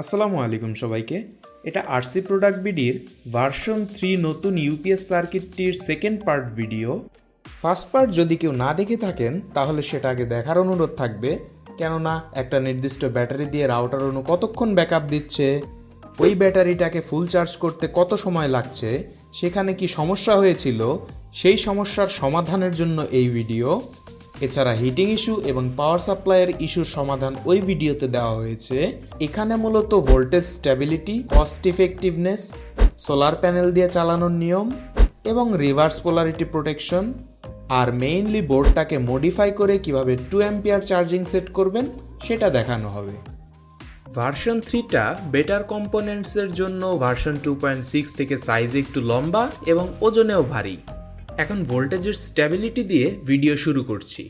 আসসালামু আলাইকুম সবাইকে। এটা আরসি প্রোডাক্ট বিডির ভার্সন থ্রি নতুন UPS সার্কিটটির second part video first part যদি কেউ না দেখে থাকেন, তাহলে সেটা আগে দেখার অনুরোধ থাকবে। কেননা একটা নির্দিষ্ট ব্যাটারি দিয়ে রাউটার অনু কতক্ষণ ব্যাকআপ দিচ্ছে, ওই ব্যাটারিটাকে ফুল চার্জ করতে কত সময় লাগছে, সেখানে কি সমস্যা হয়েছিল, সেই সমস্যার সমাধানের জন্য এই ভিডিও এছাড়া হিটিং ইস্যু এবং পাওয়ার সাপ্লাইয়ের ইস্যুর সমাধান ওই ভিডিওতে দেওয়া হয়েছে। এখানে মূলত voltage stability cost effectiveness solar panel দিয়ে চালানোর নিয়ম এবং রিভার্স পোলারিটি প্রোটেকশন আর মেইনলি বোর্ডটাকে মডিফাই করে কীভাবে টু অ্যাম্পিয়ার চার্জিং সেট করবেন সেটা দেখানো হবে। ভার্সন থ্রিটা বেটার কম্পোনেন্টসের জন্য ভার্সন টু পয়েন্ট সিক্স থেকে সাইজে একটু লম্বা এবং ওজনেও ভারী। এখন ভোল্টেজের স্ট্যাবিলিটি দিয়ে ভিডিও শুরু করছি।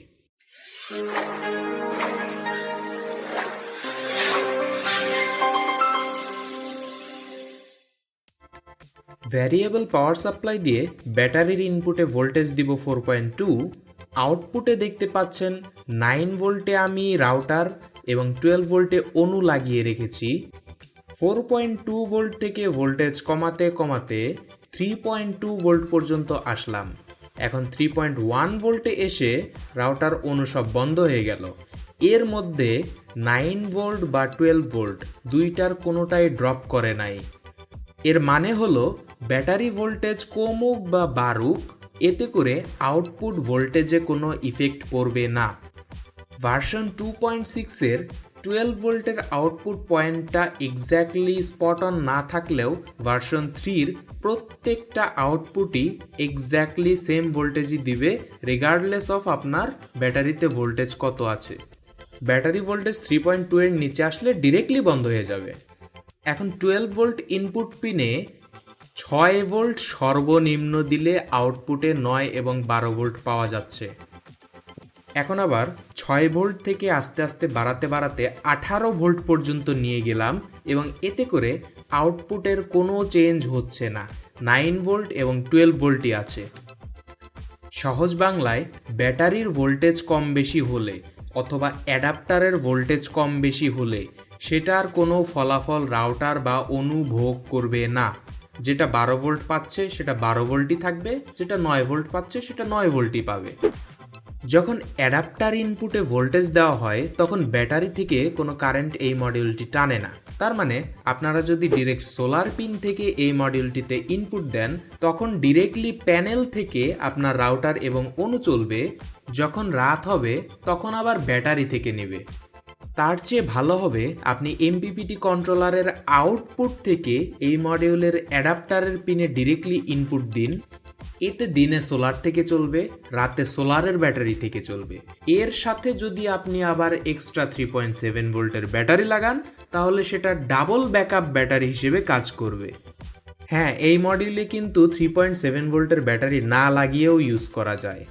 ভ্যারিয়েবল পাওয়ার সাপ্লাই দিয়ে ব্যাটারির ইনপুটে ভোল্টেজ দিব ফোর পয়েন্ট টু আউটপুটে দেখতে পাচ্ছেন নাইন ভোল্টে আমি রাউটার এবং টুয়েলভ ভোল্টে অনু লাগিয়ে রেখেছি। ফোর পয়েন্ট টু ভোল্ট থেকে ভোল্টেজ কমাতে কমাতে থ্রি পয়েন্ট টু ভোল্ট পর্যন্ত আসলাম। এখন থ্রি পয়েন্ট ওয়ান ভোল্টে এসে রাউটার অনু সব বন্ধ হয়ে গেল। এর মধ্যে নাইন ভোল্ট বা টুয়েলভ ভোল্ট দুইটার কোনোটাই ড্রপ করে নাই। এর মানে হলো ব্যাটারি ভোল্টেজ কমুক বা বাড়ুক, এতে করে আউটপুট ভোল্টেজে কোনো ইফেক্ট পড়বে না। ভার্সন টু পয়েন্ট সিক্সের টুয়েলভ ভোল্টের আউটপুট পয়েন্টটা এক্স্যাক্টলি স্পট অন না থাকলেও ভার্সন থ্রির প্রত্যেকটা আউটপুটই এক্স্যাক্টলি সেম ভোল্টেজই দিবে রেগার্ডলেস অফ আপনার ব্যাটারিতে ভোল্টেজ কত আছে। Battery voltage three point two এর নিচে আসলে ডিরেক্টলি বন্ধ হয়ে যাবে। এখন টুয়েলভ ভোল্ট ইনপুট পিনে ছয় ভোল্ট সর্বনিম্ন দিলে আউটপুটে নয় এবং বারো ভোল্ট পাওয়া যাচ্ছে। এখন আবার ছয় ভোল্ট থেকে আস্তে আস্তে বাড়াতে বাড়াতে আঠারো ভোল্ট পর্যন্ত নিয়ে গেলাম এবং এতে করে আউটপুটের কোনো চেঞ্জ হচ্ছে না। নাইন ভোল্ট এবং টুয়েলভ ভোল্টই আছে। সহজ বাংলায় ব্যাটারির ভোল্টেজ কম বেশি হলে অথবা অ্যাডাপ্টারের ভোল্টেজ কম বেশি হলে সেটার কোনো ফলাফল রাউটার বা অনুভোগ করবে না। যেটা বারো ভোল্ট পাচ্ছে সেটা বারো ভোল্টই থাকবে, যেটা নয় ভোল্ট পাচ্ছে সেটা নয় ভোল্টই পাবে। যখন অ্যাডাপ্টার ইনপুটে ভোল্টেজ দেওয়া হয়, তখন ব্যাটারি থেকে কোনো কারেন্ট এই মডিউলটি টানে না। তার মানে আপনারা যদি ডিরেক্ট সোলার পিন থেকে এই মডিউলটিতে ইনপুট দেন, তখন ডিরেক্টলি প্যানেল থেকে আপনার রাউটার এবং অনু চলবে। যখন রাত হবে, তখন আবার ব্যাটারি থেকে নেবে। তার চেয়ে ভালো হবে, আপনি এমপিপিটি কন্ট্রোলারের আউটপুট থেকে এই মডিউলের অ্যাডাপ্টারের পিনে ডিরেক্টলি ইনপুট দিন। এতে দিনে সোলার থেকে চলবে, রাতে সোলারের ব্যাটারি থেকে চলবে। এর সাথে যদি আপনি আবার এক্সট্রা থ্রি পয়েন্ট সেভেন ভোল্টের ব্যাটারি লাগান, তাহলে সেটা ডাবল ব্যাকআপ ব্যাটারি হিসেবে কাজ করবে। হ্যাঁ এই মডিউলে কিন্তু থ্রি পয়েন্ট সেভেন ভোল্টের ব্যাটারি না লাগিয়েও ইউজ করা যায়।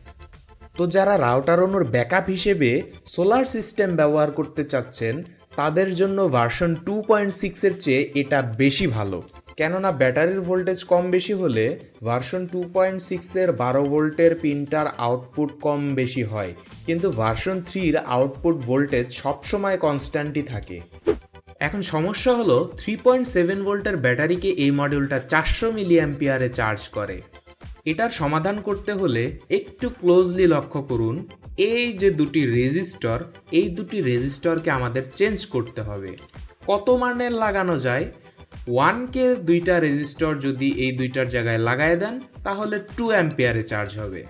তো যারা রাউটার অনুর ব্যাকআপ হিসেবে সোলার সিস্টেম ব্যবহার করতে চাচ্ছেন, তাদের জন্য ভার্সন টু পয়েন্ট সিক্সের চেয়ে এটা বেশি ভালো। কেননা ব্যাটারির ভোল্টেজ কম বেশি হলে ভার্সন টু পয়েন্ট সিক্সের বারো ভোল্টের পিনটার আউটপুট কম বেশি হয়। কিন্তু ভার্সন থ্রির আউটপুট ভোল্টেজ সবসময় কনস্ট্যান্টই থাকে। এখন সমস্যা হলো থ্রি পয়েন্ট সেভেন ভোল্টের ব্যাটারিকে এই মডিউলটা চারশো মিলি অ্যাম্পিয়ারে চার্জ করে। এটার সমাধান করতে হলে একটু ক্লোজলি লক্ষ্য করুন, এই যে দুটি রেজিস্টর, এই দুটি রেজিস্টরকে আমাদের চেঞ্জ করতে হবে। কত মানের লাগানো যায়? ওয়ান কে দুইটা রেজিস্টর যদি এই দুইটার জায়গায় লাগায় দেন, তাহলে টু অ্যাম্পিয়ারে চার্জ হবে।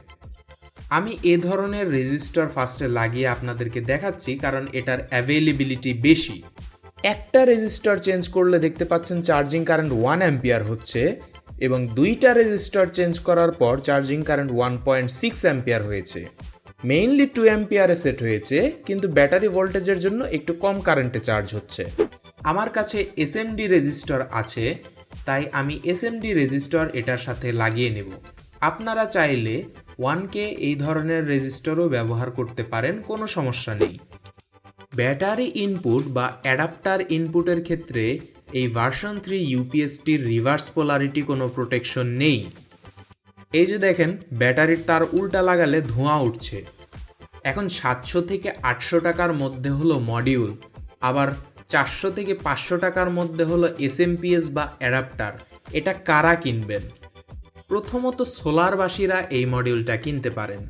আমি এ ধরনের রেজিস্টর ফার্স্টে লাগিয়ে আপনাদেরকে দেখাচ্ছি, কারণ এটার অ্যাভেলেবিলিটি বেশি। একটা রেজিস্টর চেঞ্জ করলে দেখতে পাচ্ছেন চার্জিং কারেন্ট ওয়ান অ্যাম্পিয়ার হচ্ছে, এবং দুইটা রেজিস্টর চেঞ্জ করার পর charging current one point six ampere হয়েছে। মেইনলি টু অ্যাম্পিয়ারে সেট হয়েছে, কিন্তু ব্যাটারি ভোল্টেজের জন্য একটু কম কারেন্টে চার্জ হচ্ছে। আমার কাছে এসএমডি রেজিস্টর আছে, তাই আমি এসএমডি রেজিস্টর এটার সাথে লাগিয়ে নেব। আপনারা চাইলে ওয়ানকে এই ধরনের রেজিস্টারও ব্যবহার করতে পারেন, কোনো সমস্যা নেই। ব্যাটারি ইনপুট বা অ্যাডাপ্টার ইনপুটের ক্ষেত্রে এই ভার্সন থ্রি ইউপিএসটির রিভার্স পোলারিটি কোনো প্রোটেকশন নেই। এই যে দেখেন, ব্যাটারির তার উল্টা লাগালে ধোঁয়া উঠছে। এখন সাতশো থেকে আটশো টাকার মধ্যে হলো মডিউল, আবার চারশো থেকে পাঁচশো টাকার মধ্যে হলো এসএমপিএস বা অ্যাডাপ্টার। এটা কারা কিনবেন? প্রথমত সোলারবাসীরা এই মডিউলটা কিনতে পারেন।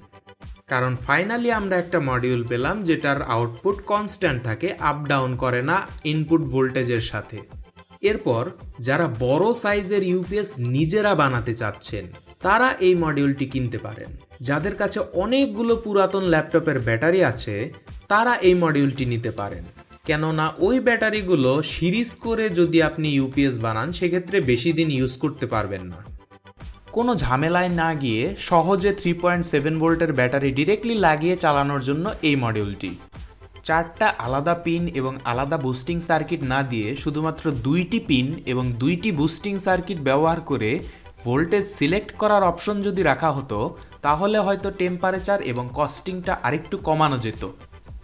কারণ ফাইনালি আমরা একটা মডিউল পেলাম যেটার আউটপুট কনস্ট্যান্ট থাকে আপ ডাউন করে না ইনপুট ভোল্টেজের সাথে। এরপর যারা বড় সাইজের ইউপিএস নিজেরা বানাতে চাচ্ছেন, তারা এই মডিউলটি কিনতে পারেন। যাদের কাছে অনেকগুলো পুরাতন ল্যাপটপের ব্যাটারি আছে, তারা এই মডিউলটি নিতে পারেন। কেননা ওই ব্যাটারিগুলো সিরিজ করে যদি আপনি ইউপিএস বানান, সেক্ষেত্রে বেশি দিন ইউজ করতে পারবেন না। কোনো ঝামেলায় না গিয়ে সহজে থ্রি পয়েন্ট সেভেন ভোল্টের ব্যাটারি ডিরেক্টলি লাগিয়ে চালানোর জন্য এই মডিউলটি চারটা আলাদা পিন এবং আলাদা বুস্টিং সার্কিট না দিয়ে শুধুমাত্র দুইটি পিন এবং দুইটি বুস্টিং সার্কিট ব্যবহার করে ভোল্টেজ সিলেক্ট করার অপশন যদি রাখা হতো, তাহলে হয়তো টেম্পারেচার এবং কস্টিংটা আরেকটু কমানো যেত।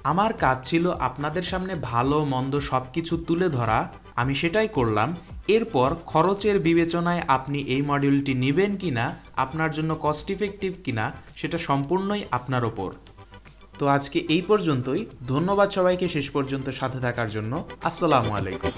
আমার কাজ ছিল আপনাদের সামনে ভালো, মন্দ সব কিছু তুলে ধরা। আমি সেটাই করলাম। এরপর খরচের বিবেচনায় আপনি এই মডিউলটি নেবেন কিনা, আপনার জন্য কস্ট ইফেক্টিভ কিনা, সেটা সম্পূর্ণই আপনার ওপর। তো আজকে এই পর্যন্তই। ধন্যবাদ সবাইকে শেষ পর্যন্ত সাথে থাকার জন্য। আসসালামু আলাইকুম।